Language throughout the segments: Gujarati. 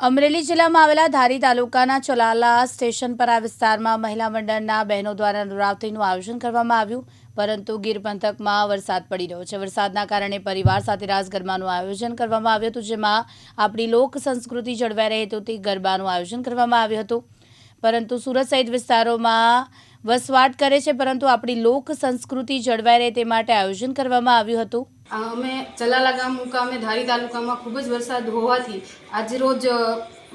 અમરેલી જિલ્લામાં આવેલા ધારી તાલુકાના ચલાલા સ્ટેશન પર આ વિસ્તારમાં મહિલા મંડળના બહેનો દ્વારા નવરાત્રીનું આયોજન કરવામાં આવ્યું, પરંતુ ગીર પંથકમાં વરસાદ પડી રહ્યો છે. વરસાદના કારણે પરિવાર સાથે રાસ ગરબાનું આયોજન કરવામાં આવ્યું હતું, જેમાં આપણી લોક સંસ્કૃતિ જળવાઈ રહે હેતુથી ગરબાનું આયોજન કરવામાં આવ્યું હતું. પરંતુ સુરત સહિત વિસ્તારોમાં વસવાટ કરે છે, પરંતુ આપણી લોક સંસ્કૃતિ જળવાઈ રહે તે માટે આયોજન કરવામાં આવ્યું હતું. અમે ચલાલા ગામ મુકામે ધારી તાલુકામાં ખૂબ જ વરસાદ હોવાથી આજે રોજ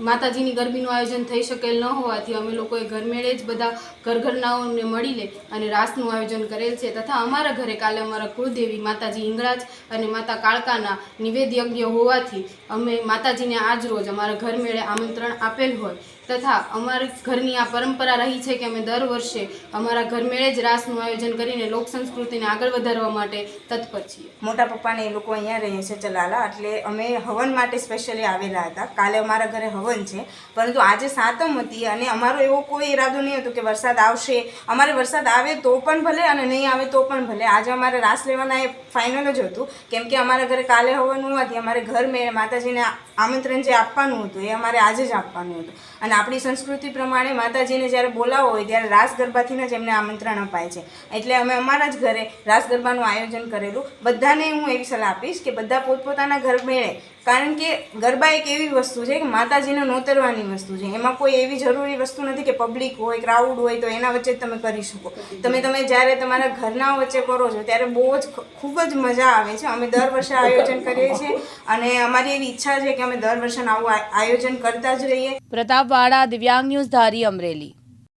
માતાજીની ગરબીનું આયોજન થઈ શકેલ ન હોવાથી અમે લોકોએ ઘરમેળે જ બધા ઘરઘરનાઓને મળી લે અને રાસનું આયોજન કરેલ છે. તથા અમારા ઘરે કાલે અમારા કુળદેવી માતાજી હિંગળાજ અને માતા કાળકાના નિવેદ યજ્ઞ હોવાથી અમે માતાજીને આજ રોજ અમારા ઘરમેળે આમંત્રણ આપેલ હોય. તથા અમારી ઘરની આ પરંપરા રહી છે કે અમે દર વર્ષે અમારા ઘરમેળે જ રાસનું આયોજન કરીને લોક સંસ્કૃતિને આગળ વધારવા માટે તત્પર છીએ. મોટા પપ્પાને એ લોકો અહીંયા રહે છે ચલાલા એટલે અમે હવન માટે સ્પેશિયલી આવેલા હતા. કાલે અમારા ઘરે હવન છે. પરંતુ આજે સાતમ હતી અને અમારો એવો કોઈ ઈરાદો નહીં હતો કે વરસાદ આવશે. અમારે વરસાદ આવે તો પણ ભલે અને નહીં આવે તો પણ ભલે. આજે અમારે રાસ લેવાના એ ફાઇનલ જ હતું. કેમ કે અમારા ઘરે કાલે હોવાનું હોવાથી અમારે ઘર મેળે માતાજીને આમંત્રણ જે આપવાનું હતું એ અમારે આજે જ આપવાનું હતું. અને આપણી સંસ્કૃતિ પ્રમાણે માતાજીને જ્યારે બોલાવો હોય ત્યારે રાસ ગરબાથીને જ એમને આમંત્રણ અપાય છે. એટલે અમે અમારા જ ઘરે રાસ ગરબાનું આયોજન કરેલું. બધાને હું એવી સલાહ આપીશ કે બધા પોતપોતાના ઘર મેળે કારણ કે ગરબા એક એવી વસ્તુ છે કે માતાજીને નોતરવાની વસ્તુ છે. એમાં કોઈ એવી જરૂરી વસ્તુ નથી કે પબ્લિક હોય ક્રાઉડ હોય તો એના વચ્ચે તમે કરી શકો. તમે તમે જ્યારે તમારા ઘરના વચ્ચે કરો છો ત્યારે બહુ જ ખૂબ જ મજા આવે છે. અમે દર વર્ષે આયોજન કરીએ છીએ અને અમારી એવી ઈચ્છા છે કે અમે દર વર્ષે આવું આ- આયોજન કરતા જ રહીએ. પ્રતાપવાડા દિવ્યાંગ ન્યૂઝ ધારી અમરેલી.